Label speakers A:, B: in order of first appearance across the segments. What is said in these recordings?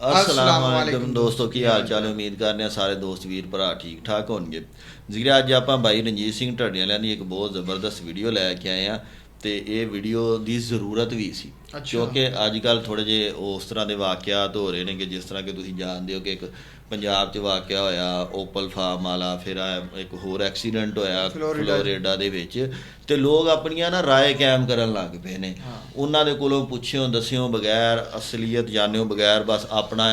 A: ਅਸਲਾਮ ਵਾਲੇਕੁਮ ਦੋਸਤੋ ਕੀ ਹਾਲ ਚਾਲ? ਹੈ ਉਮੀਦ ਕਰਦੇ ਹਾਂ ਸਾਰੇ ਦੋਸਤ ਵੀਰ ਭਰਾ ਠੀਕ ਠਾਕ ਹੋਣਗੇ। ਜ਼ਿਕਰ ਅੱਜ ਆਪਾਂ ਬਾਈ ਰਣਜੀਤ ਸਿੰਘ ਢੱਡੀਆਂ ਵਾਲਿਆਂ ਦੀ ਇੱਕ ਬਹੁਤ ਜ਼ਬਰਦਸਤ ਵੀਡੀਓ ਲੈ ਕੇ ਆਏ ਆ ਤੇ ਇਹ ਵੀਡੀਓ ਦੀ ਜ਼ਰੂਰਤ ਵੀ ਸੀ। ਕਿਉਂਕਿ ਅੱਜ ਕੱਲ ਥੋੜੇ ਜੇ ਉਸ ਤਰ੍ਹਾਂ ਦੇ ਵਾਕਿਆਤ ਹੋ ਰਹੇ ਨੇ ਕਿ ਜਿਸ ਤਰ੍ਹਾਂ ਕਿ ਤੁਸੀਂ ਜਾਣਦੇ ਹੋ ਕਿ ਇੱਕ ਪੰਜਾਬ 'ਚ ਵਾਕਿਆ ਹੋਇਆ ਓਪਲ ਫਾਰਮ ਵਾਲਾ ਫਿਰ ਇੱਕ ਹੋਰ ਐਕਸੀਡੈਂਟ ਹੋਇਆ
B: ਫਲੋਰੀਡਾ
A: ਦੇ ਵਿੱਚ ਤੇ ਲੋਕ ਆਪਣੀਆਂ ਨਾ ਰਾਏ ਕਾਇਮ ਕਰਨ ਲੱਗ ਪਏ ਨੇ। ਉਹਨਾਂ ਦੇ ਕੋਲੋਂ ਪੁੱਛਿਓ ਦੱਸਿਓ ਬਗੈਰ ਅਸਲੀਅਤ ਜਾਣਿਓ ਬਗੈਰ ਬਸ ਆਪਣਾ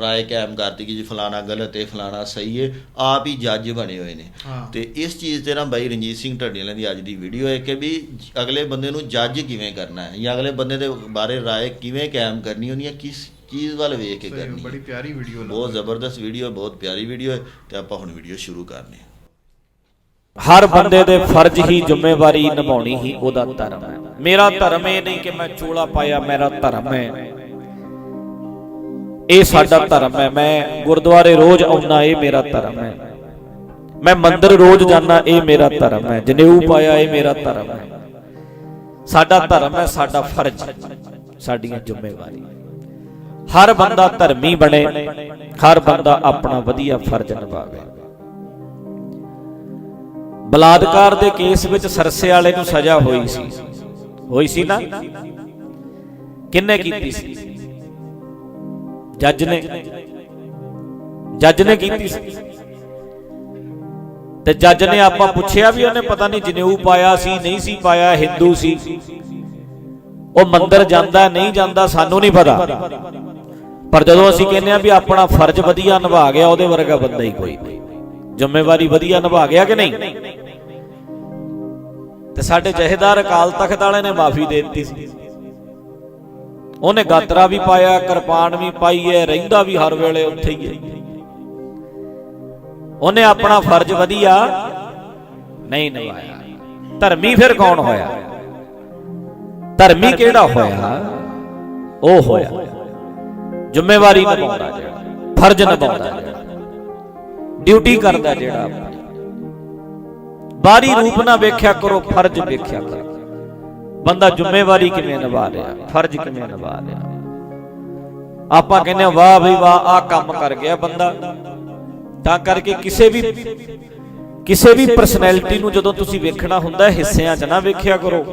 A: ਰਾਏ ਕਾਇਮ ਕਰਤੀ ਕਿ ਜੀ ਫਲਾਣਾ ਗਲਤ ਹੈ ਫਲਾਣਾ ਸਹੀ ਹੈ ਆਪ ਹੀ ਜੱਜ ਬਣੇ ਹੋਏ ਨੇ। ਤੇ ਇਸ ਚੀਜ਼ ਤੇ ਨਾ ਬਾਈ ਰਣਜੀਤ ਸਿੰਘ ਢੱਡੀਆਂ ਦੀ ਅੱਜ ਦੀ ਵੀਡੀਓ ਹੈ ਕਿ ਵੀ ਅਗਲੇ ਬੰਦੇ ਨੂੰ ਜੱਜ ਕਿਵੇਂ ਕਰਨਾ ਹੈ ਜਾਂ ਅਗਲੇ ਬੰਦੇ ਦੇ ਬਾਰੇ ਰਾਏ ਕਿਵੇਂ ਕਾਇਮ ਕਰਨੀ ਹੁੰਦੀ ਹੈ ਕਿਸ ਚੀਜ਼ ਵੱਲ ਵੇਖ ਕੇ ਕਰਨੀ
B: ਬੜੀ ਪਿਆਰੀ ਵੀਡੀਓ
A: ਬਹੁਤ ਜ਼ਬਰਦਸਤ ਵੀਡੀਓ ਹੈ ਬਹੁਤ ਪਿਆਰੀ ਵੀਡੀਓ ਹੈ ਤੇ ਆਪਾਂ ਹੁਣ ਵੀਡੀਓ ਸ਼ੁਰੂ ਕਰਨੇ ਹਾਂ।
C: ਹਰ ਬੰਦੇ ਦੇ ਫਰਜ਼ ਹੀ ਜ਼ਿੰਮੇਵਾਰੀ ਨਿਭਾਉਣੀ ਹੀ ਉਹਦਾ ਧਰਮ ਹੈ। ਮੇਰਾ ਧਰਮ ਇਹ ਨਹੀਂ ਕਿ ਮੈਂ ਚੋਲਾ ਪਾਇਆ ਮੇਰਾ ਧਰਮ ਹੈ। ਇਹ ਸਾਡਾ ਧਰਮ ਹੈ। ਮੈਂ ਗੁਰਦੁਆਰੇ ਰੋਜ਼ ਆਉਣਾ ਇਹ ਮੇਰਾ ਧਰਮ ਹੈ। ਮੈਂ ਮੰਦਿਰ ਰੋਜ਼ ਜਾਣਾ ਇਹ ਮੇਰਾ ਧਰਮ ਹੈ। ਜਨੇਊ ਪਾਇਆ ਇਹ ਮੇਰਾ ਧਰਮ ਹੈ। ਸਾਡਾ ਧਰਮ ਹੈ ਸਾਡਾ ਫਰਜ਼ ਸਾਡੀਆਂ ਜ਼ਿੰਮੇਵਾਰੀ ਹਰ ਬੰਦਾ ਧਰਮੀ ਬਣੇ, ਹਰ ਬੰਦਾ ਆਪਣਾ ਵਧੀਆ ਫਰਜ਼ ਨਿਭਾਵੇ। ਬਲਾਤਕਾਰ ਦੇ ਕੇਸ ਵਿੱਚ ਸਰਸੇ ਵਾਲੇ ਨੂੰ ਸਜ਼ਾ ਹੋਈ ਸੀ। ਹੋਈ ਸੀ ਨਾ? ਕਿੰਨੇ ਕੀਤੀ ਸੀ? ਜੱਜ ਨੇ। ਜੱਜ ਨੇ ਕੀਤੀ ਸੀ। ਤੇ ਜੱਜ ਨੇ ਆਪਾਂ ਪੁੱਛਿਆ ਵੀ ਉਹਨੇ ਪਤਾ ਨਹੀਂ ਜਨੇਊ ਪਾਇਆ ਸੀ, ਨਹੀਂ ਸੀ ਪਾਇਆ, ਹਿੰਦੂ ਸੀ। ਉਹ ਮੰਦਰ ਜਾਂਦਾ, ਨਹੀਂ ਜਾਂਦਾ, ਸਾਨੂੰ ਨਹੀਂ ਪਤਾ। ਪਰ ਜਦੋਂ ਅਸੀਂ ਕਹਿੰਦੇ ਆ ਵੀ ਆਪਣਾ ਫਰਜ਼ ਵਧੀਆ ਨਿਭਾ ਗਿਆ, ਉਹਦੇ ਵਰਗਾ ਬੰਦਾ ਹੀ ਕੋਈ ਨਹੀਂ। ਜ਼ਿੰਮੇਵਾਰੀ ਵਧੀਆ ਨਿਭਾ ਗਿਆ ਕਿ ਨਹੀਂ? ਤੇ ਸਾਡੇ ਜਹੇਦਾਰ ਅਕਾਲ ਤਖਤ ਵਾਲੇ ਨੇ ਮਾਫੀ ਦੇ ਦਿੱਤੀ ਸੀ। ਉਹਨੇ ਗਾਤਰਾ ਵੀ ਪਾਇਆ, ਕਿਰਪਾਨ ਵੀ ਪਾਈ ਹੈ, ਰਹਿੰਦਾ ਵੀ ਹਰ ਵੇਲੇ ਉੱਥੇ ਹੀ ਹੈ। ਉਹਨੇ ਆਪਣਾ ਫਰਜ਼ ਵਧੀਆ ਨਹੀਂ ਨਿਭਾਇਆ। ਧਰਮੀ ਫਿਰ ਕੌਣ ਹੋਇਆ? ਧਰਮੀ ਕਿਹੜਾ ਹੋਇਆ? ਉਹ ਹੋਇਆ। ਜ਼ਿੰਮੇਵਾਰੀ ਨਿਭਾਉਂਦਾ ਜਿਹੜਾ ਫਰਜ਼ ਨਿਭਾਉਂਦਾ ਜਿਹੜਾ। ਡਿਊਟੀ ਕਰਦਾ ਜਿਹੜਾ ਬਾਹਰੀ ਰੂਪ ਨਾ ਵੇਖਿਆ ਕਰੋ ਫਰਜ਼ ਵੇਖਿਆ ਕਰੋ। ਬੰਦਾ ਜ਼ਿੰਮੇਵਾਰੀ ਕਿਵੇਂ ਨਿਭਾ ਰਿਹਾ? ਫਰਜ਼ ਕਿਵੇਂ ਨਿਭਾ ਰਿਹਾ। ਆਪਾਂ ਕਹਿੰਦੇ ਵਾਹ ਬਈ ਵਾਹ ਆ ਕੰਮ ਕਰ ਗਿਆ ਬੰਦਾ। ਤਾਂ ਕਰਕੇ ਕਿਸੇ ਵੀ ਕਿਸੇ ਵੀ ਪਰਸਨੈਲਿਟੀ ਨੂੰ ਜਦੋਂ ਤੁਸੀਂ ਵੇਖਣਾ ਹੁੰਦਾ ਹਿੱਸਿਆਂ 'ਚ ਨਾ ਵੇਖਿਆ ਕਰੋ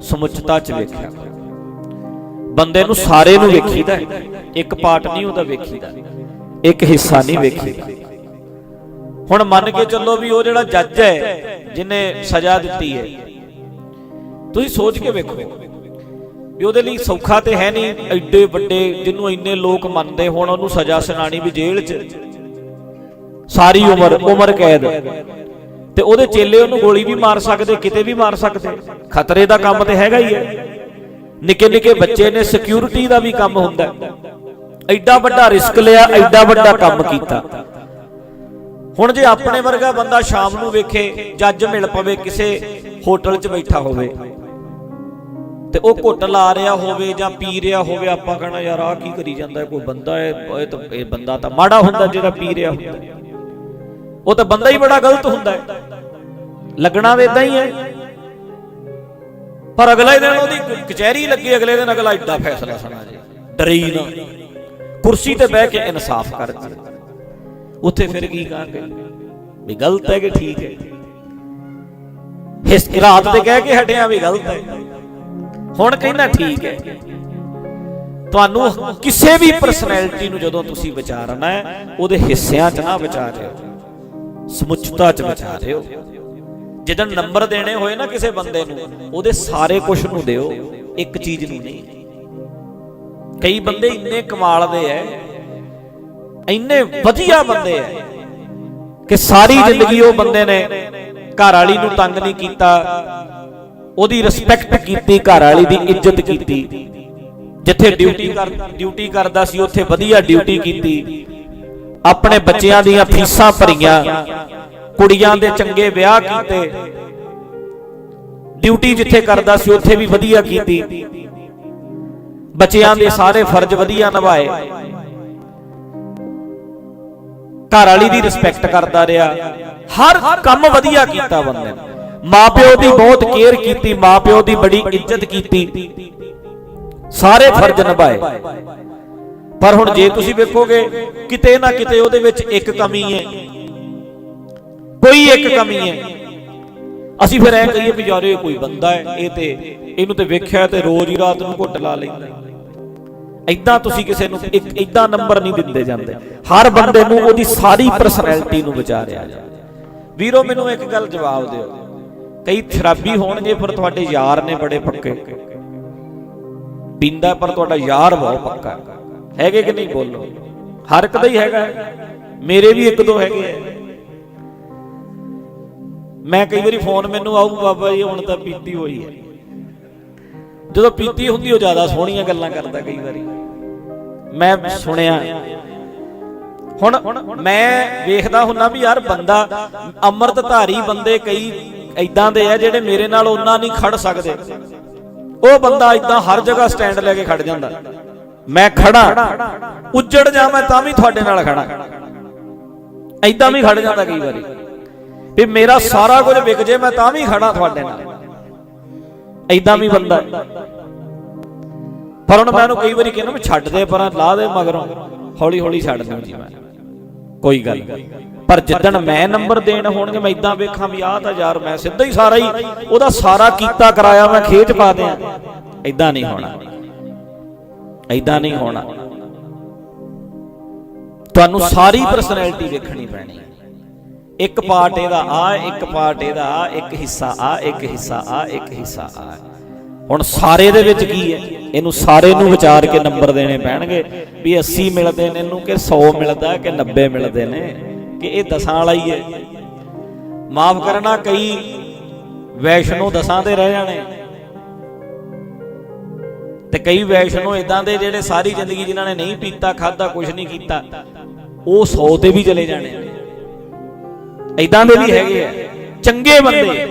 C: ਸਮੁੱਚਤਾ 'ਚ ਵੇਖਿਆ ਕਰੋ। ਬੰਦੇ ਨੂੰ ਸਾਰੇ ਨੂੰ ਵੇਖੀਦਾ। ਇੱਕ ਪਾਰਟ ਨਹੀਂ ਉਹਦਾ ਵੇਖੀਦਾ ਇੱਕ ਹਿੱਸਾ ਨਹੀਂ ਵੇਖੀਦਾ। ਹੁਣ ਮੰਨ ਕੇ ਚੱਲੋ ਵੀ ਉਹ ਜਿਹੜਾ ਜੱਜ ਹੈ ਜਿਹਨੇ ਸਜ਼ਾ ਦਿੱਤੀ ਹੈ। ਤੁਸੀਂ ਸੋਚ ਕੇ ਵੇਖੋ ਵੀ ਉਹਦੇ ਲਈ ਸੌਖਾ ਤੇ ਹੈ ਨਹੀਂ ਐਡੇ ਵੱਡੇ ਜਿਹਨੂੰ ਇੰਨੇ ਲੋਕ ਮੰਨਦੇ ਹੁਣ ਉਹਨੂੰ ਸਜ਼ਾ ਸੁਣਾਣੀ ਵੀ ਜੇਲ੍ਹ 'ਚ। ਸਾਰੀ ਉਮਰ ਉਮਰ ਕੈਦ। ਤੇ ਉਹਦੇ ਚੇਲੇ ਉਹਨੂੰ ਗੋਲੀ ਵੀ ਮਾਰ ਸਕਦੇ ਕਿਤੇ ਵੀ ਮਾਰ ਸਕਦੇ। ਖਤਰੇ ਦਾ ਕੰਮ ਤੇ ਹੈਗਾ ਹੀ ਹੈ। ਨਿੱਕੇ ਨਿੱਕੇ ਬੱਚੇ ਨੇ ਸਿਕਿਉਰਿਟੀ ਦਾ ਵੀ ਕੰਮ ਹੁੰਦਾ ਹੈ। ਐਡਾ ਵੱਡਾ ਰਿਸਕ ਲਿਆ, ਐਡਾ ਵੱਡਾ ਕੰਮ ਕੀਤਾ। ਹੁਣ ਜੇ ਆਪਣੇ ਵਰਗਾ ਬੰਦਾ ਸ਼ਾਮ ਨੂੰ ਵੇਖੇ, ਜੱਜ ਮਿਲ ਪਵੇ, ਕਿਸੇ ਹੋਟਲ 'ਚ ਬੈਠਾ ਹੋਵੇ, ਤੇ ਉਹ ਘੁੱਟ ਲਾ ਰਿਹਾ ਹੋਵੇ ਜਾਂ ਪੀ ਰਿਹਾ ਹੋਵੇ, ਆਪਾਂ ਕਹਣਾ ਯਾਰ ਆਹ ਕੀ ਕਰੀ ਜਾਂਦਾ ਕੋਈ ਬੰਦਾ ਹੈ, ਇਹ ਤਾਂ, ਇਹ ਬੰਦਾ ਤਾਂ ਮਾੜਾ ਹੁੰਦਾ ਜਿਹੜਾ ਪੀ ਰਿਹਾ ਹੁੰਦਾ ਉਹ ਤਾਂ ਬੰਦਾ ਹੀ ਬੜਾ ਗਲਤ ਹੁੰਦਾ ਹੈ। ਲੱਗਣਾ ਵੀ ਇਦਾਂ ਹੀ ਹੈ। ਪਰ ਅਗਲੇ ਦਿਨ ਉਹਦੀ ਕ- ਕਚਹਿਰੀ ਲੱਗੇ, ਅਗਲੇ ਦਿਨ ਅਗਲਾ ਏਡਾ ਫੈਸਲਾ ਸੁਣਾ ਜੇ। ਡਰੇ ਨਾ। ਕੁਰਸੀ ਤੇ ਬਹਿ ਕੇ ਇਨਸਾਫ ਕਰ ਦੇ। ਉੱਥੇ ਫਿਰ ਕੀ ਕਹਾਂਗੇ ਵੀ ਗਲਤ ਹੈ ਕਿ ਠੀਕ ਹੈ? ਇਸ ਰਾਤ ਤੇ ਕਹਿ ਕੇ ਹਟਿਆ ਵੀ ਗਲਤ ਹੈ। ਹੁਣ ਕਹਿੰਦਾ ਠੀਕ ਹੈ। ਤੁਹਾਨੂੰ ਕਿਸੇ ਵੀ ਪਰਸਨੈਲਿਟੀ ਨੂੰ ਜਦੋਂ ਤੁਸੀਂ ਵਿਚਾਰਨਾ ਹੈ, ਉਹਦੇ ਹਿੱਸਿਆਂ 'ਚ ਨਾ ਵਿਚਾਰਿਓ ਸਮੁੱਚਤਾ 'ਚ ਵਿਚਾਰਿਓ ਜਦੋਂ ਨੰਬਰ ਦੇਣੇ ਹੋਏ ਨਾ ਕਿਸੇ ਬੰਦੇ ਨੂੰ ਉਹਦੇ ਸਾਰੇ ਕੁਝ ਨੂੰ ਦਿਓ ਇੱਕ ਚੀਜ਼ ਨੂੰ ਨਹੀਂ। ਕਈ ਬੰਦੇ ਇੰਨੇ ਕਮਾਲ ਦੇ ਐ ਇੰਨੇ ਵਧੀਆ ਬੰਦੇ ਐ ਕਿ ਸਾਰੀ ਜ਼ਿੰਦਗੀ ਉਹ ਬੰਦੇ ਨੇ ਘਰ ਵਾਲੀ ਨੂੰ ਤੰਗ ਨਹੀਂ ਕੀਤਾ ਉਹਦੀ ਰਿਸਪੈਕਟ ਕੀਤੀ ਘਰ ਵਾਲੀ ਦੀ ਇੱਜ਼ਤ ਕੀਤੀ। ਜਿੱਥੇ ਡਿਊਟੀ ਕਰ ਡਿਊਟੀ ਕਰਦਾ ਸੀ ਉੱਥੇ ਵਧੀਆ ਡਿਊਟੀ ਕੀਤੀ। ਆਪਣੇ ਬੱਚਿਆਂ ਦੀਆਂ ਫੀਸਾਂ ਭਰੀਆਂ। ਕੁੜੀਆਂ ਦੇ ਚੰਗੇ ਵਿਆਹ ਕੀਤੇ। ਡਿਊਟੀ ਜਿੱਥੇ ਕਰਦਾ ਸੀ, ਉੱਥੇ ਵੀ ਵਧੀਆ ਕੀਤੀ। ਬੱਚਿਆਂ ਦੇ ਸਾਰੇ ਫਰਜ਼ ਵਧੀਆ ਨਿਭਾਏ। ਘਰ ਵਾਲੀ ਦੀ ਰਿਸਪੈਕਟ ਕਰਦਾ ਰਿਹਾ। ਹਰ ਕੰਮ ਵਧੀਆ ਕੀਤਾ ਬੰਦੇ ਨੇ। ਮਾਪਿਓ ਦੀ ਬਹੁਤ ਕੇਅਰ ਕੀਤੀ, ਮਾਪਿਓ ਦੀ ਬੜੀ ਇੱਜ਼ਤ ਕੀਤੀ। ਸਾਰੇ ਫਰਜ਼ ਨਿਭਾਏ। ਪਰ ਹੁਣ ਜੇ ਤੁਸੀਂ ਵੇਖੋਗੇ, ਕਿਤੇ ਨਾ ਕਿਤੇ ਉਹਦੇ ਵਿੱਚ ਇੱਕ ਕਮੀ ਹੈ। ਕੋਈ ਇੱਕ ਕਮੀ ਹੈ ਅਸੀਂ ਫਿਰ ਐ ਕਹੀਏ ਵੀ ਯਾਰ ਇਹ ਕੋਈ ਬੰਦਾ ਹੈ ਇਹ ਤੇ ਇਹਨੂੰ ਤੇ ਵੇਖਿਆ ਤੇ ਰੋਜ਼ ਹੀ ਰਾਤ ਨੂੰ ਘੁੱਟ ਲਾ ਲੈਂਦਾ ਐਦਾਂ ਤੁਸੀਂ ਕਿਸੇ ਨੂੰ ਇੱਕ ਐਦਾਂ ਨੰਬਰ ਨਹੀਂ ਦਿੰਦੇ ਜਾਂਦੇ। ਹਰ ਬੰਦੇ ਨੂੰ ਉਹਦੀ ਸਾਰੀ ਪਰਸਨੈਲਿਟੀ ਨੂੰ ਵਿਚਾਰਿਆ ਜਾ ਵੀਰੋ ਮੈਨੂੰ ਇੱਕ ਗੱਲ ਜਵਾਬ ਦਿਓ। ਕਈ ਸ਼ਰਾਬੀ ਹੋਣਗੇ ਪਰ ਤੁਹਾਡੇ ਯਾਰ ਨੇ ਬੜੇ ਪੱਕੇ। ਪੀਂਦਾ ਪਰ ਤੁਹਾਡਾ ਯਾਰ ਬਹੁਤ ਪੱਕਾ। ਹੈਗੇ ਕਿ ਨਹੀਂ ਬੋਲੋ? ਹਰ ਇੱਕ ਦਾ ਹੀ ਹੈਗਾ। ਮੇਰੇ ਵੀ ਇੱਕ ਦੋ ਹੈਗੇ ਮੈਂ ਕਈ ਵਾਰੀ ਫੋਨ ਮੈਨੂੰ ਆਊ, ਬਾਬਾ ਜੀ, ਹੁਣ ਤਾਂ ਪੀਤੀ ਹੋਈ ਹੈ। ਜਦੋਂ ਪੀਤੀ ਹੁੰਦੀ ਉਹ ਜ਼ਿਆਦਾ ਸੋਹਣੀਆਂ ਗੱਲਾਂ ਕਰਦਾ ਕਈ ਵਾਰੀ। ਮੈਂ ਸੁਣਿਆ, ਹੁਣ ਮੈਂ ਵੇਖਦਾ ਹੁੰਨਾ ਵੀ ਯਾਰ ਬੰਦਾ ਅੰਮ੍ਰਿਤਧਾਰੀ ਬੰਦੇ ਕਈ ਐਦਾਂ ਦੇ ਆ ਜਿਹੜੇ ਮੇਰੇ ਨਾਲ ਉਹਨਾਂ ਨਹੀਂ ਖੜ ਸਕਦੇ। ਉਹ ਬੰਦਾ ਇਦਾਂ ਹਰ ਜਗ੍ਹਾ ਸਟੈਂਡ ਲੈ ਕੇ ਖੜ ਜਾਂਦਾ। ਮੈਂ ਖੜਾ, ਉੱਜੜ ਜਾ ਮੈਂ ਤਾਂ ਵੀ ਤੁਹਾਡੇ ਨਾਲ ਖੜਾ। ਐਦਾਂ ਵੀ ਖੜ ਜਾਂਦਾ ਕਈ ਵਾਰੀ। ਵੀ ਮੇਰਾ ਸਾਰਾ ਕੁਝ ਵਿਕ ਜੇ, ਮੈਂ ਤਾਂ ਵੀ ਖੜਾ ਤੁਹਾਡੇ ਨਾਲ। ਐਦਾਂ ਵੀ ਬੰਦਾ ਪਰ ਹੁਣ ਮੈਂ ਉਹਨੂੰ ਕਈ ਵਾਰੀ ਕਹਿੰਦਾ ਵੀ ਛੱਡ ਦੇ, ਪਰਾਂ ਲਾ ਦੇ ਮਗਰੋਂ। ਹੌਲੀ ਹੌਲੀ ਛੱਡ ਦੂੰ ਜੀ ਮੈਂ। ਕੋਈ ਗੱਲ ਪਰ ਜਿੱਦਣ ਮੈਂ ਨੰਬਰ ਦੇਣ ਹੋਣਗੇ, ਮੈਂ ਇਦਾਂ ਵੇਖਾਂ ਵੀ ਆਹ ਤਾਂ ਯਾਰ ਮੈਂ ਸਿੱਧਾ ਹੀ ਸਾਰਾ ਹੀ ਉਹਦਾ ਸਾਰਾ ਕੀਤਾ ਕਰਾਇਆ, ਮੈਂ ਖੇਚ ਪਾ ਦਿਆਂ। ਇਦਾਂ ਨਹੀਂ ਹੋਣਾ। ਇਦਾਂ ਨਹੀਂ ਹੋਣਾ। ਤੁਹਾਨੂੰ ਸਾਰੀ ਪਰਸਨੈਲਿਟੀ ਵੇਖਣੀ ਪੈਣੀ। ਹੈ ਇੱਕ ਪਾਰਟ ਇਹਦਾ ਆ ਇੱਕ ਪਾਰਟ ਇਹਦਾ ਆ ਇੱਕ ਹਿੱਸਾ ਆ ਇੱਕ ਹਿੱਸਾ ਆ ਇੱਕ ਹਿੱਸਾ ਆ ਹੁਣ ਸਾਰੇ ਦੇ ਵਿੱਚ ਕੀ ਹੈ? ਇਹਨੂੰ ਸਾਰੇ ਨੂੰ ਵਿਚਾਰ ਕੇ ਨੰਬਰ ਦੇਣੇ ਪੈਣਗੇ ਵੀ 80 ਮਿਲਦੇ ਨੇ ਇਹਨੂੰ ਕਿ 100 ਮਿਲਦਾ ਕਿ 90 ਮਿਲਦੇ ਨੇ, ਕਿ ਇਹ ਦਸਾਂ ਵਾਲਾ ਹੀ ਹੈ। ਮਾਫ ਕਰਨਾ, ਕਈ ਵੈਸ਼ਨੋ ਦਸਾਂ ਤੇ ਰਹਿ ਜਾਣੇ। ਤੇ ਕਈ ਵੈਸ਼ਨੋ ਇਦਾਂ ਦੇ ਜਿਹੜੇ ਸਾਰੀ ਜ਼ਿੰਦਗੀ ਜਿਨ੍ਹਾਂ ਨੇ ਨਹੀਂ ਪੀਤਾ ਖਾਦਾ ਕੁਝ ਨਹੀਂ ਕੀਤਾ, ਉਹ 100 ਤੇ ਵੀ ਚਲੇ ਜਾਣੇ। ਇਦਾਂ ਦੇ ਵੀ ਹੈਗੇ ਆ। ਚੰਗੇ ਬੰਦੇ।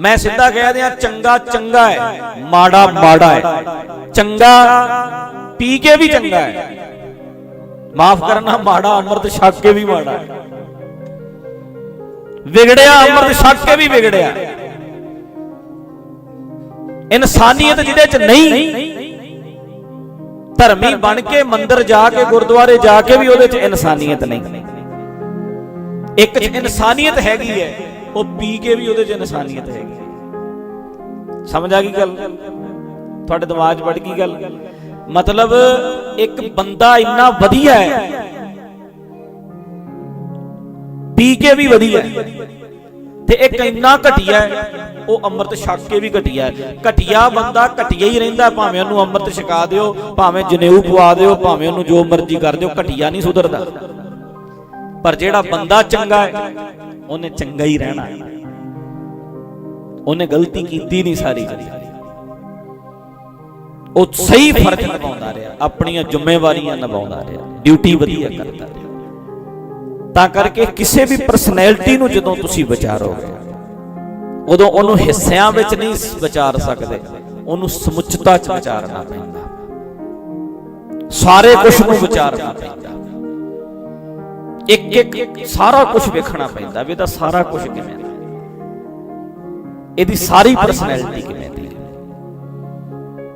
C: ਮੈਂ ਸਿੱਧਾ ਕਹਿ ਦਿਆਂ ਚੰਗਾ ਚੰਗਾ ਹੈ ਮਾੜਾ ਮਾੜਾ ਹੈ। ਚੰਗਾ ਪੀ ਕੇ ਵੀ ਚੰਗਾ ਹੈ। ਮਾਫ ਕਰਨਾ ਮਾੜਾ ਅੰਮ੍ਰਿਤ ਛਕ ਕੇ ਵੀ ਮਾੜਾ ਹੈ। ਵਿਗੜਿਆ ਅੰਮ੍ਰਿਤ ਛਕ ਕੇ ਵੀ ਵਿਗੜਿਆ। ਇਨਸਾਨੀਅਤ ਜਿਹਦੇ ਚ ਨਹੀਂ। ਧਰਮੀ ਬਣ ਕੇ ਮੰਦਰ ਜਾ ਕੇ ਗੁਰਦੁਆਰੇ ਜਾ ਕੇ ਵੀ ਉਹਦੇ ਚ ਇਨਸਾਨੀਅਤ ਨਹੀਂ। ਇੱਕ ਚ ਇਨਸਾਨੀਅਤ ਹੈਗੀ ਹੈ ਉਹ ਪੀ ਕੇ ਵੀ ਉਹਦੇ ਚ ਇਨਸਾਨੀਅਤ ਹੈਗੀ ਸਮਝ ਆ ਗਈ ਗੱਲ? ਤੁਹਾਡੇ ਦਿਮਾਗ 'ਚ ਵੜ ਗਈ ਗੱਲ? ਮਤਲਬ ਇੱਕ ਬੰਦਾ ਇੰਨਾ ਵਧੀਆ ਹੈ ਪੀ ਕੇ ਵੀ ਵਧੀਆ ਤੇ ਇੱਕ ਇੰਨਾ ਘਟੀਆ ਉਹ ਅੰਮ੍ਰਿਤ ਛਕ ਕੇ ਵੀ ਘਟੀਆ ਹੈ। ਘਟੀਆ ਬੰਦਾ ਘਟੀਆ ਹੀ ਰਹਿੰਦਾ ਭਾਵੇਂ ਉਹਨੂੰ ਅੰਮ੍ਰਿਤ ਛਕਾ ਦਿਓ ਭਾਵੇਂ ਜਨੇਊ ਪਵਾ ਦਿਓ ਭਾਵੇਂ ਉਹਨੂੰ ਜੋ ਮਰਜ਼ੀ ਕਰ ਦਿਓ ਘਟੀਆ ਨਹੀਂ ਸੁਧਰਦਾ। ਪਰ ਜਿਹੜਾ ਬੰਦਾ ਚੰਗਾ ਹੈ, ਉਹਨੇ ਚੰਗਾ ਹੀ ਰਹਿਣਾ ਹੈ। ਉਹਨੇ ਗਲਤੀ ਕੀਤੀ ਨਹੀਂ ਸਾਰੀ ਉਹ ਸਹੀ ਫ਼ਰਕ ਨਿਭਾਉਂਦਾ ਰਿਹਾ, ਆਪਣੀਆਂ ਜ਼ਿੰਮੇਵਾਰੀਆਂ ਨਿਭਾਉਂਦਾ ਰਿਹਾ, ਡਿਊਟੀ ਵਧੀਆ ਕਰਦਾ ਰਿਹਾ। ਤਾਂ ਕਰਕੇ ਕਿਸੇ ਵੀ ਪਰਸਨੈਲਿਟੀ ਨੂੰ ਜਦੋਂ ਤੁਸੀਂ ਵਿਚਾਰੋਗੇ, ਉਦੋਂ ਉਹਨੂੰ ਹਿੱਸਿਆਂ ਵਿੱਚ ਨਹੀਂ ਵਿਚਾਰ ਸਕਦੇ, ਉਹਨੂੰ ਸਮੁੱਚਤਾ 'ਚ ਵਿਚਾਰਨਾ ਪੈਂਦਾ। ਸਾਰੇ ਕੁਝ ਨੂੰ ਵਿਚਾਰਨਾ ਪੈਂਦਾ। ਇੱਕ ਇੱਕ ਸਾਰਾ ਕੁਝ ਵੇਖਣਾ ਪੈਂਦਾ ਵੀ ਇਹਦਾ ਸਾਰਾ ਕੁਝ ਕਿਵੇਂ ਦਾ। ਇਹਦੀ ਸਾਰੀ ਪਰਸਨੈਲਿਟੀ ਕਿਵੇਂ ਦੀ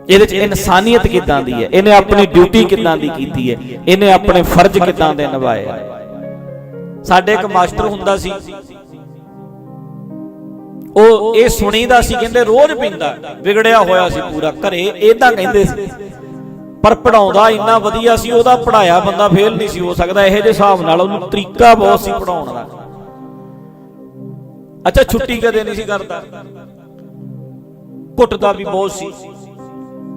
C: ਇਹਦੇ ਚ ਇਨਸਾਨੀਅਤ ਕਿਦਾਂ ਦੀ ਹੈ। ਇਹਨੇ ਆਪਣੀ ਡਿਊਟੀ ਕਿਦਾਂ ਦੀ ਕੀਤੀ ਹੈ। ਇਹਨੇ ਆਪਣੇ ਫਰਜ਼ ਕਿਦਾਂ ਦੇ ਨਿਭਾਏ ਸਾਡੇ ਇੱਕ ਮਾਸਟਰ ਹੁੰਦਾ ਸੀ। ਉਹ ਇਹ ਸੁਣੀਦਾ ਸੀ, ਕਹਿੰਦੇ ਰੋਜ਼ ਪੀਂਦਾ। ਵਿਗੜਿਆ ਹੋਇਆ ਸੀ ਪੂਰਾ। ਘਰੇ ਇਦਾਂ ਕਹਿੰਦੇ ਸੀ। ਪਰ ਪੜਾਉਂਦਾ ਇੰਨਾ ਵਧੀਆ ਸੀ, ਉਹਦਾ ਪੜਾਇਆ ਬੰਦਾ ਫੇਲ ਨਹੀਂ ਸੀ ਹੋ ਸਕਦਾ, ਇਹੋ ਜਿਹੇ ਹਿਸਾਬ ਨਾਲ ਉਹਨੂੰ ਤਰੀਕਾ ਬਹੁਤ ਸੀ ਪੜਾਉਣ ਦਾ। ਅੱਛਾ, ਛੁੱਟੀ ਕਦੇ ਨਹੀਂ ਸੀ ਕਰਦਾ? ਕੁੱਟਦਾ ਵੀ ਬਹੁਤ ਸੀ।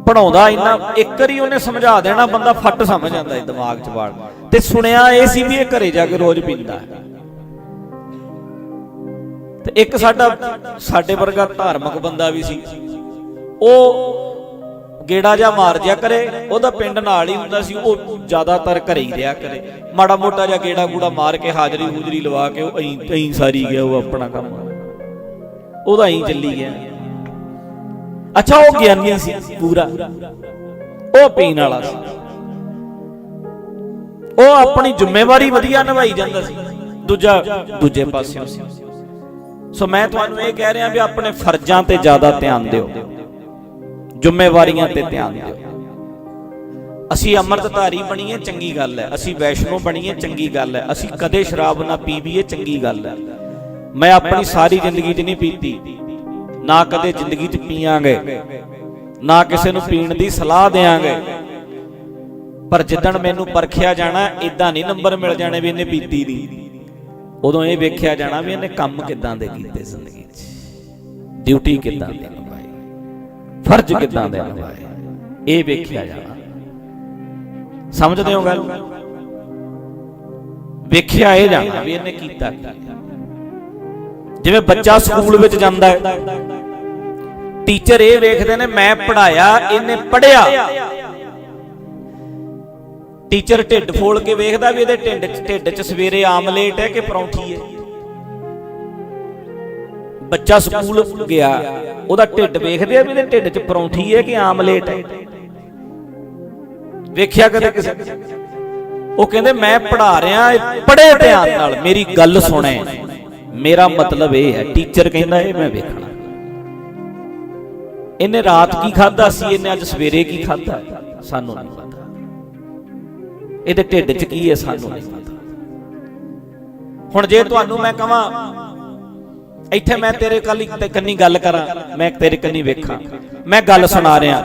C: ਪੜਾਉਂਦਾ ਇੰਨਾ, ਇੱਕ ਵਾਰੀ ਉਹਨੇ ਸਮਝਾ ਦੇਣਾ, ਬੰਦਾ ਫੱਟ ਸਮਝ ਜਾਂਦਾ ਹੈ ਦਿਮਾਗ 'ਚ ਵਾਲ ਤੇ ਸੁਣਿਆ ਇਹ ਸੀ ਵੀ ਇਹ ਘਰੇ ਜਾ ਕੇ ਰੋਜ਼ ਪੀਂਦਾ। ਤੇ ਇੱਕ ਸਾਡਾ, ਸਾਡੇ ਵਰਗਾ ਧਾਰਮਿਕ ਬੰਦਾ ਵੀ ਸੀ। ਉਹ ਗੇੜਾ ਜਾਂ ਮਾਰ ਜਿਆ ਕਰੇ, ਉਹਦਾ ਪਿੰਡ ਨਾਲ ਹੀ ਹੁੰਦਾ ਸੀ, ਉਹ ਜ਼ਿਆਦਾਤਰ ਘਰੇ ਹੀ ਰਿਹਾ ਕਰੇ। ਮਾੜਾ ਮੋਟਾ ਜਿਹਾ ਗੇੜਾ ਗੂੜਾ ਮਾਰ ਕੇ ਹਾਜ਼ਰੀ ਹੂਜਰੀ ਲਵਾ ਕੇ ਉਹ ਐਂ ਐਂ ਸਾਰੀ ਗਿਆ ਉਹ ਆਪਣਾ ਕੰਮ। ਉਹਦਾ ਐਂ ਚੱਲੀ ਗਿਆ। ਅੱਛਾ, ਉਹ ਗਿਆਨੀ ਸੀ, ਪੂਰਾ। ਉਹ ਪੀਣ ਵਾਲਾ ਸੀ। ਉਹ ਆਪਣੀ ਜ਼ਿੰਮੇਵਾਰੀ ਵਧੀਆ ਨਿਭਾਈ ਜਾਂਦਾ ਸੀ। ਦੂਜਾ, ਦੂਜੇ ਪਾਸਿਓਂ। ਸੀ ਸੋ ਮੈਂ ਤੁਹਾਨੂੰ ਇਹ ਕਹਿ ਰਿਹਾ ਵੀ ਆਪਣੇ ਫਰਜ਼ਾਂ ਤੇ ਜ਼ਿਆਦਾ ਧਿਆਨ ਦਿਓ। ਜ਼ਿੰਮੇਵਾਰੀਆਂ ਤੇ ਧਿਆਨ ਦਿਓ। ਅਸੀਂ ਅੰਮ੍ਰਿਤਧਾਰੀ ਬਣੀਏ, ਚੰਗੀ ਗੱਲ ਹੈ। ਅਸੀਂ ਵੈਸ਼ਨੋ ਬਣੀਏ, ਚੰਗੀ ਗੱਲ ਹੈ। ਅਸੀਂ ਕਦੇ ਸ਼ਰਾਬ ਨਾ ਪੀਵੀਏ, ਚੰਗੀ ਗੱਲ ਹੈ। ਮੈਂ ਆਪਣੀ ਸਾਰੀ ਜ਼ਿੰਦਗੀ 'ਚ ਨਹੀਂ ਪੀਤੀ। ਨਾ ਕਦੇ ਜ਼ਿੰਦਗੀ 'ਚ ਪੀਾਂਗੇ ਨਾ ਕਿਸੇ ਨੂੰ ਪੀਣ ਦੀ ਸਲਾਹ ਦੇਾਂਗੇ ਪਰ ਜਿੱਦਣ ਮੈਨੂੰ ਪਰਖਿਆ ਜਾਣਾ ਇਦਾਂ ਨਹੀਂ ਨੰਬਰ ਮਿਲ ਜਾਣੇ ਵੀ ਇਹਨੇ ਪੀਤੀ ਨਹੀਂ ਉਦੋਂ ਇਹ ਵੇਖਿਆ ਜਾਣਾ ਵੀ ਇਹਨੇ ਕੰਮ ਕਿਦਾਂ ਦੇ ਕੀਤੇ ਜ਼ਿੰਦਗੀ 'ਚ। ਡਿਊਟੀ ਕਿਦਾਂ ਦੀ? ਫਰਜ਼ ਕਿੱਦਾਂ ਦੇ ਨਿਭਾਏ ਇਹ ਵੇਖਿਆ ਜਾਣਾ ਸਮਝਦੇ ਹੋ ਗੱਲ? ਵੇਖਿਆ ਇਹ ਜਾਣਾ ਵੀ ਇਹਨੇ ਕੀਤਾ ਜਿਵੇਂ ਬੱਚਾ ਸਕੂਲ ਵਿੱਚ ਜਾਂਦਾ ਹੈ। ਟੀਚਰ ਇਹ ਵੇਖਦੇ ਨੇ, ਮੈਂ ਪੜਾਇਆ ਇਹਨੇ ਪੜਿਆ ਟੀਚਰ ਢਿੱਡ ਫੋਲ ਕੇ ਵੇਖਦਾ ਵੀ ਇਹਦੇ ਢਿੱਡ ਢਿੱਡ 'ਚ ਸਵੇਰੇ ਆਮਲੇਟ ਹੈ ਕਿ ਪਰੌਂਠੀ ਹੈ? ਬੱਚਾ ਸਕੂਲ ਗਿਆ, ਉਹਦਾ ਢਿੱਡ ਵੇਖਦੇ ਆ ਵੀ ਇਹਦੇ ਢਿੱਡ 'ਚ ਪਰੌਂਠੀ ਹੈ ਕਿ ਆਮਲੇਟ ਹੈ? ਵੇਖਿਆ ਕਦੇ ਕਿਸੇ ਉਹ ਕਹਿੰਦੇ, ਮੈਂ ਪੜਾ ਰਿਹਾ ਪੜੇ ਧਿਆਨ ਨਾਲ, ਮੇਰੀ ਗੱਲ ਸੁਣੇ। ਮੇਰਾ ਮਤਲਬ ਇਹ ਹੈ, ਟੀਚਰ ਕਹਿੰਦਾ, ਇਹ ਮੈਂ ਵੇਖਣਾ। ਇਹਨੇ ਰਾਤ ਕੀ ਖਾਦਾ ਸੀ? ਇਹਨੇ ਅੱਜ ਸਵੇਰੇ ਕੀ ਖਾਦਾ ਸਾਨੂੰ ਨਹੀਂ ਪਤਾ। ਇਹਦੇ ਢਿੱਡ 'ਚ ਕੀ ਹੈ? ਸਾਨੂੰ ਨਹੀਂ ਪਤਾ। ਹੁਣ ਜੇ ਤੁਹਾਨੂੰ ਮੈਂ ਕਹਾਂ ਇੱਥੇ ਮੈਂ ਤੇਰੇ ਕੱਲ ਤੇ ਕੰਨੀ ਗੱਲ ਕਰਾਂ, ਮੈਂ ਤੇਰੇ ਕੰਨੀ ਵੇਖਾਂ। ਮੈਂ ਗੱਲ ਸੁਣਾ ਰਿਹਾ।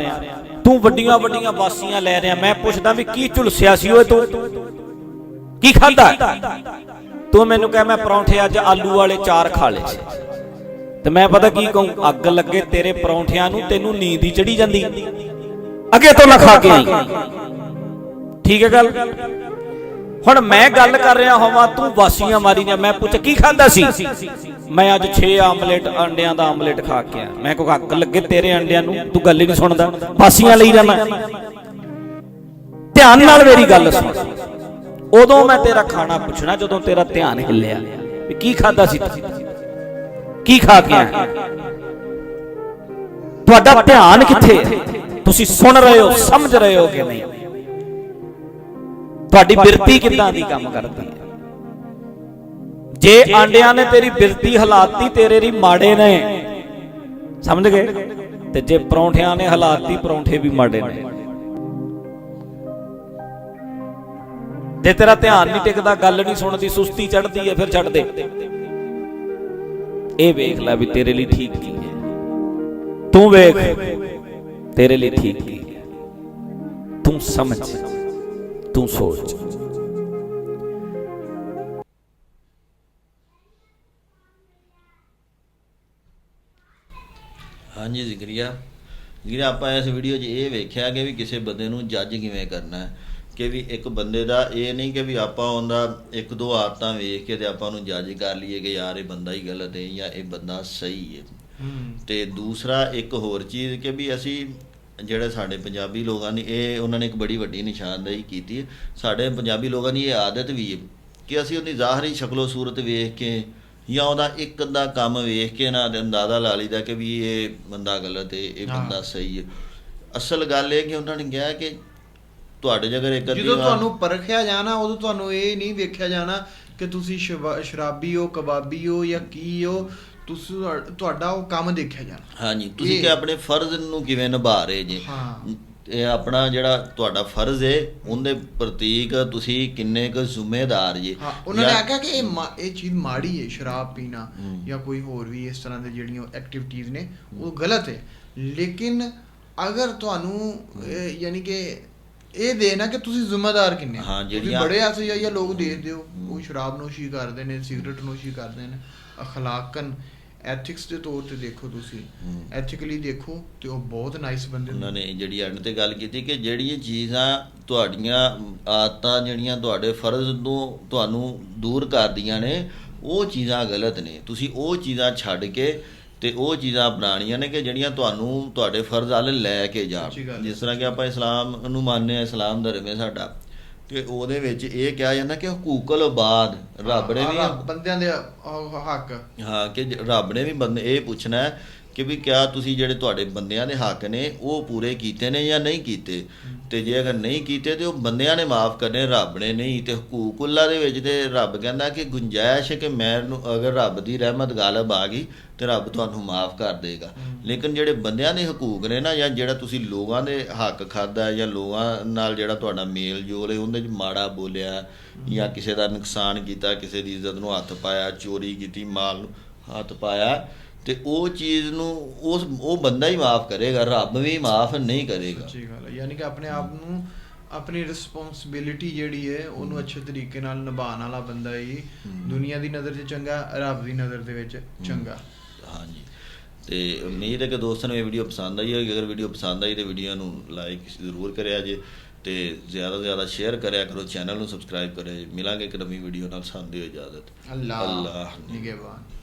C: ਤੂੰ ਵੱਡੀਆਂ ਵੱਡੀਆਂ ਬਾਸੀਆਂ ਲੈ ਰਿਹਾ। ਮੈਂ ਪੁੱਛਦਾ ਵੀ ਕੀ ਝੁਲਸਿਆ ਸੀ ਓਏ ਤੂੰ? ਕੀ ਖਾਦਾ ਤੂੰ ਮੈਨੂੰ ਕਹਿ ਮੈਂ ਪਰੌਂਠੇ ਅੱਜ ਆਲੂ ਵਾਲੇ ਚਾਰ ਖਾ ਲਏ ਸੀ। ਤੇ ਮੈਂ ਪਤਾ ਕੀ ਕਹੂੰ? ਅੱਗ ਲੱਗੇ ਤੇਰੇ ਪਰੌਂਠਿਆਂ ਨੂੰ, ਤੈਨੂੰ ਨੀਂਦ ਹੀ ਚੜੀ ਜਾਂਦੀ। ਅੱਗੇ ਤੋਂ ਨਾ ਖਾ ਕੇ ਆਈ। ਠੀਕ ਹੈ ਗੱਲ? ਹੁਣ ਮੈਂ ਗੱਲ ਕਰ ਰਿਹਾ ਹੋਵਾਂ, ਤੂੰ ਵਾਸੀਆਂ ਮਾਰੀ ਜਾ ਮੈਂ ਪੁੱਛ, ਕੀ ਖਾਂਦਾ ਸੀ? ਮੈਂ ਅੱਜ 6 ਆਮਲੇਟ ਅੰਡਿਆਂ ਦਾ ਆਮਲੇਟ ਖਾ ਕੇ ਆ ਮੈਂ ਕੋ ਹੱਕ ਲੱਗੇ ਤੇਰੇ ਅੰਡਿਆਂ ਨੂੰ, ਤੂੰ ਗੱਲ ਹੀ ਨਹੀਂ ਸੁਣਦਾ। ਵਾਸੀਆਂ ਲਈ ਜਾਣਾ ਧਿਆਨ ਨਾਲ ਮੇਰੀ ਗੱਲ ਸੁਣ। ਉਦੋਂ ਮੈਂ ਤੇਰਾ ਖਾਣਾ ਪੁੱਛਣਾ, ਜਦੋਂ ਤੇਰਾ ਧਿਆਨ ਹਿੱਲਿਆ ਵੀ ਕੀ ਖਾਦਾ ਸੀ ਕੀ ਖਾ ਕੇ ਆ ਤੁਹਾਡਾ ਧਿਆਨ ਕਿੱਥੇ ਤੁਸੀਂ ਸੁਣ ਰਹੇ ਹੋ, ਸਮਝ ਰਹੇ ਹੋ ਕਿ ਨਹੀਂ? ਤੁਹਾਡੀ ਬਿਰਤੀ ਕਿੱਦਾਂ ਦੀ ਕੰਮ ਕਰਦੀ ਹੈ? ਜੇ ਆਂਡਿਆਂ ਨੇ ਤੇਰੀ ਬਿਰਤੀ ਹਲਾਤੀ ਤੇਰੇ ਲਈ ਮਾੜੇ ਨੇ। ਸਮਝ ਗਏ? ਤੇ ਜੇ ਪਰੌਂਠਿਆਂ ਨੇ ਹਲਾਤੀ ਪਰੌਂਠੇ ਵੀ ਮਾੜੇ ਨੇ। ਜੇ ਤੇਰਾ ਧਿਆਨ ਨਹੀਂ ਟਿਕਦਾ ਗੱਲ ਨਹੀਂ ਸੁਣਦੀ ਸੁਸਤੀ ਚੜਦੀ ਹੈ ਫਿਰ ਛੱਡ ਦੇ। ਇਹ ਵੇਖ ਲੈ ਵੀ ਤੇਰੇ ਲਈ ਠੀਕ ਕੀ ਹੈ। ਤੂੰ ਵੇਖ ਤੇਰੇ ਲਈ ਠੀਕ ਕੀ ਹੈ। ਤੂੰ ਸਮਝ। ਤੂੰ ਸੋਚ।
A: ਹਾਂਜੀ ਜ਼ਿਕਰੀਆ ਜਿਹੜਾ ਆਪਾਂ ਇਸ ਵੀਡੀਓ 'ਚ ਇਹ ਵੇਖਿਆ ਕਿ ਵੀ ਕਿਸੇ ਬੰਦੇ ਨੂੰ ਜੱਜ ਕਿਵੇਂ ਕਰਨਾ ਹੈ ਕਿ ਵੀ ਇੱਕ ਬੰਦੇ ਦਾ ਇਹ ਨਹੀਂ ਕਿ ਵੀ ਆਪਾਂ ਉਹਦਾ ਇੱਕ ਦੋ ਆਦਤਾਂ ਵੇਖ ਕੇ ਤੇ ਆਪਾਂ ਉਹਨੂੰ ਜੱਜ ਕਰ ਲਈਏ ਕਿ ਯਾਰ ਇਹ ਬੰਦਾ ਹੀ ਗਲਤ ਹੈ ਜਾਂ ਇਹ ਬੰਦਾ ਸਹੀ ਹੈ। ਤੇ ਦੂਸਰਾ ਇੱਕ ਹੋਰ ਚੀਜ਼ ਕਿ ਵੀ ਅਸੀਂ ਜਿਹੜੇ ਸਾਡੇ ਪੰਜਾਬੀ ਲੋਕਾਂ ਦੀ ਇਹ ਉਹਨਾਂ ਨੇ ਇੱਕ ਬੜੀ ਵੱਡੀ ਨਿਸ਼ਾਨਦੇਹੀ ਕੀਤੀ ਹੈ। ਸਾਡੇ ਪੰਜਾਬੀ ਲੋਕਾਂ ਦੀ ਇਹ ਆਦਤ ਵੀ ਹੈ ਕਿ ਅਸੀਂ ਉਹਦੀ ਜ਼ਾਹਰੀ ਸ਼ਕਲੋ ਸੂਰਤ ਵੇਖ ਕੇ ਜਾਂ ਉਹਦਾ ਇੱਕ ਅੱਧਾ ਕੰਮ ਵੇਖ ਕੇ ਨਾ ਅੰਦਾਜ਼ਾ ਲਾ ਲਈਦਾ ਕਿ ਵੀ ਇਹ ਬੰਦਾ ਗਲਤ ਹੈ ਇਹ ਬੰਦਾ ਸਹੀ ਹੈ। ਅਸਲ ਗੱਲ ਇਹ ਕਿ ਉਹਨਾਂ ਨੇ ਕਿਹਾ ਕਿ ਤੁਹਾਡੇ ਜੇਕਰ ਇੱਕ ਅੱਧੀ
B: ਜਦੋਂ ਤੁਹਾਨੂੰ ਪਰਖਿਆ ਜਾਣਾ ਉਦੋਂ ਤੁਹਾਨੂੰ ਇਹ ਨਹੀਂ ਵੇਖਿਆ ਜਾਣਾ ਕਿ ਤੁਸੀਂ ਸ਼ਰਾਬੀ ਹੋ ਕਬਾਬੀ ਹੋ ਜਾਂ ਕੀ ਹੋ। ਤੁਸੀਂ ਤੁਹਾਡਾ ਉਹ ਕੰਮ ਦੇਖਿਆ ਜਾਣਾ।
A: ਹਾਂਜੀ ਤੁਸੀਂ ਕਿ ਆਪਣੇ ਫਰਜ਼ ਨੂੰ ਕਿਵੇਂ ਨਿਭਾ ਰਹੇ ਜੇ।
B: ਹਾਂ।
A: ਇਹ ਆਪਣਾ ਜਿਹੜਾ ਤੁਹਾਡਾ ਫਰਜ਼ ਹੈ ਉਹਦੇ ਪ੍ਰਤੀਕ ਤੁਸੀਂ ਕਿੰਨੇ ਕੁ ਜ਼ਿੰਮੇਦਾਰ ਜੇ।
B: ਹਾਂ ਉਹਨਾਂ ਨੇ ਆਖਿਆ ਕਿ ਇਹ ਇਹ ਚੀਜ਼ ਮਾੜੀ ਹੈ ਸ਼ਰਾਬ ਪੀਣਾ। ਜਾਂ ਕੋਈ ਹੋਰ ਵੀ ਇਸ ਤਰ੍ਹਾਂ ਦੇ ਜਿਹੜੀਆਂ ਐਕਟੀਵਿਟੀਜ਼ ਨੇ ਉਹ ਗਲਤ ਹੈ ਲੇਕਿਨ ਅਗਰ ਤੁਹਾਨੂੰ ਯਾਨੀ ਕਿ ਇਹ ਦੇਣਾ ਕਿ ਤੁਸੀਂ ਜ਼ਿੰਮੇਦਾਰ ਕਿੰਨੇ ਹੋ।
A: ਜਿਹੜੀਆਂ-
B: ਬੜੇ ਐਸੇ ਜਾਂ ਲੋਕ ਦੇਖਦੇ ਹੋ। ਉਹ ਸ਼ਰਾਬ ਨੋਸ਼ੀ ਕਰਦੇ ਨੇ ਸਿਗਰਟ ਨੋਸ਼ੀ ਕਰਦੇ ਨੇ। ਅਖਲਾਕਨ ਐਥਿਕਸ ਦੇ ਤੌਰ ਤੇ ਦੇਖੋ ਤੁਸੀਂ। ਐਥਿਕਲੀ ਦੇਖੋ ਤੇ ਉਹ ਬਹੁਤ ਨਾਈਸ ਬੰਦੇ
A: ਉਹਨਾਂ ਨੇ ਜਿਹੜੀ ਐਂਡ ਤੇ ਗੱਲ ਕੀਤੀ ਕਿ ਜਿਹੜੀਆਂ ਚੀਜ਼ਾਂ ਤੁਹਾਡੀਆਂ ਆਦਤਾਂ ਜਿਹੜੀਆਂ ਤੁਹਾਡੇ ਫਰਜ਼ ਨੂੰ ਤੁਹਾਨੂੰ ਦੂਰ ਕਰਦੀਆਂ ਨੇ ਉਹ ਚੀਜ਼ਾਂ ਗਲਤ ਨੇ। ਤੁਸੀਂ ਉਹ ਚੀਜ਼ਾਂ ਛੱਡ ਕੇ ਤੇ ਉਹ ਚੀਜ਼ਾਂ ਅਪਣਾਉਣੀਆਂ ਨੇ ਕਿ ਜਿਹੜੀਆਂ ਤੁਹਾਨੂੰ ਤੁਹਾਡੇ ਫਰਜ਼ ਵੱਲ ਲੈ ਕੇ ਜਾਣ। ਜਿਸ ਤਰ੍ਹਾਂ ਕਿ ਆਪਾਂ ਇਸਲਾਮ ਨੂੰ ਮੰਨਦੇ ਆ ਇਸਲਾਮ ਧਰਮ ਹੈ ਸਾਡਾ। ਤੇ ਉਹਦੇ ਵਿੱਚ ਇਹ ਕਿਹਾ ਜਾਂਦਾ ਕਿ ਹਕੂਕਲ ਬਾਦ ਰੱਬ ਨੇ ਵੀ
B: ਬੰਦਿਆਂ ਦੇ ਹੱਕ।
A: ਹਾਂ ਕਿ ਰੱਬ ਨੇ ਵੀ ਬੰਦੇ ਇਹ ਪੁੱਛਣਾ ਹੈ ਕਿ ਵੀ ਕਿਆ ਤੁਸੀਂ ਜਿਹੜੇ ਤੁਹਾਡੇ ਬੰਦਿਆਂ ਦੇ ਹੱਕ ਨੇ, ਉਹ ਪੂਰੇ ਕੀਤੇ ਨੇ ਜਾਂ ਨਹੀਂ ਕੀਤੇ? ਤੇ ਜੇ ਅਗਰ ਨਹੀਂ ਕੀਤੇ ਤੇ ਉਹ ਬੰਦਿਆਂ ਨੇ ਮਾਫ ਕਰਨੇ, ਰੱਬ ਨੇ ਨਹੀਂ। ਤੇ ਹਕੂਕੁੱਲਾ ਦੇ ਵਿੱਚ ਤੇ ਰੱਬ ਕਹਿੰਦਾ ਕਿ ਗੁੰਜਾਇਸ਼ ਹੈ ਕਿ ਮੈਨੂੰ ਅਗਰ ਰੱਬ ਦੀ ਰਹਿਮਤ ਗਾਲਬ ਆ ਗਈ ਤੇ ਰੱਬ ਤੁਹਾਨੂੰ ਮਾਫ ਕਰ ਦੇਗਾ। ਲੇਕਿਨ ਜਿਹੜੇ ਬੰਦਿਆਂ ਦੇ ਹਕੂਕ ਨੇ ਨਾ ਜਾਂ ਜਿਹੜਾ ਤੁਸੀਂ ਲੋਕਾਂ ਦੇ ਹੱਕ ਖਾਦਾ ਜਾਂ ਲੋਕਾਂ ਨਾਲ ਜਿਹੜਾ ਤੁਹਾਡਾ ਮੇਲ ਜੋਲ ਹੈ, ਉਹਦੇ 'ਚ ਮਾੜਾ ਬੋਲਿਆ ਜਾਂ ਕਿਸੇ ਦਾ ਨੁਕਸਾਨ ਕੀਤਾ, ਕਿਸੇ ਦੀ ਇੱਜ਼ਤ ਨੂੰ ਹੱਥ ਪਾਇਆ, ਚੋਰੀ ਕੀਤੀ, ਮਾਲ ਨੂੰ ਹੱਥ ਪਾਇਆ ਤੇ ਉਹ ਚੀਜ਼ ਨੂੰ ਉਸ ਉਹ ਬੰਦਾ ਹੀ ਮਾਫ ਕਰੇਗਾ ਰੱਬ ਵੀ ਮਾਫ ਨਹੀਂ ਕਰੇਗਾ।
B: ਸੱਚੀ ਗੱਲ ਹੈ ਯਾਨੀ ਕਿ ਆਪਣੇ ਆਪ ਨੂੰ ਆਪਣੀ ਰਿਸਪੌਂਸਿਬਿਲਿਟੀ ਜਿਹੜੀ ਹੈ ਉਹਨੂੰ ਅੱਛੇ ਤਰੀਕੇ ਨਾਲ ਨਿਭਾਉਣ ਵਾਲਾ ਹੀ ਹੀ। ਦੁਨੀਆ ਦੀ ਨਜ਼ਰ 'ਚ ਚੰਗਾ ਰੱਬ ਦੀ ਨਜ਼ਰ ਦੇ ਵਿੱਚ ਚੰਗਾ।
A: ਹਾਂਜੀ। ਤੇ ਉਮੀਦ ਹੈ ਕਿ ਦੋਸਤਾਂ ਨੂੰ ਇਹ ਵੀਡੀਓ ਪਸੰਦ ਆਈ ਹੋਵੇਗੀ ਅਗਰ ਵੀਡੀਓ ਪਸੰਦ ਆਈ ਤੇ ਵੀਡੀਓ ਨੂੰ ਲਾਈਕ ਜ਼ਰੂਰ ਕਰਿਆ ਜੇ ਤੇ ਜ਼ਿਆਦਾ ਤੋਂ ਜ਼ਿਆਦਾ ਸ਼ੇਅਰ ਕਰਿਆ ਕਰੋ ਚੈਨਲ ਨੂੰ ਸਬਸਕ੍ਰਾਈਬ ਕਰਿਓ ਜੀ। ਮਿਲਾਂਗੇ ਇੱਕ ਨਵੀਂ ਵੀਡੀਓ ਨਾਲ ਸਾਨੂੰ ਦਿਓ ਇਜਾਜ਼ਤ।
B: ਅੱਲਾਹ
A: ਅੱਲਾਹ।
B: ਨਿਗਹਿਬਾਨ।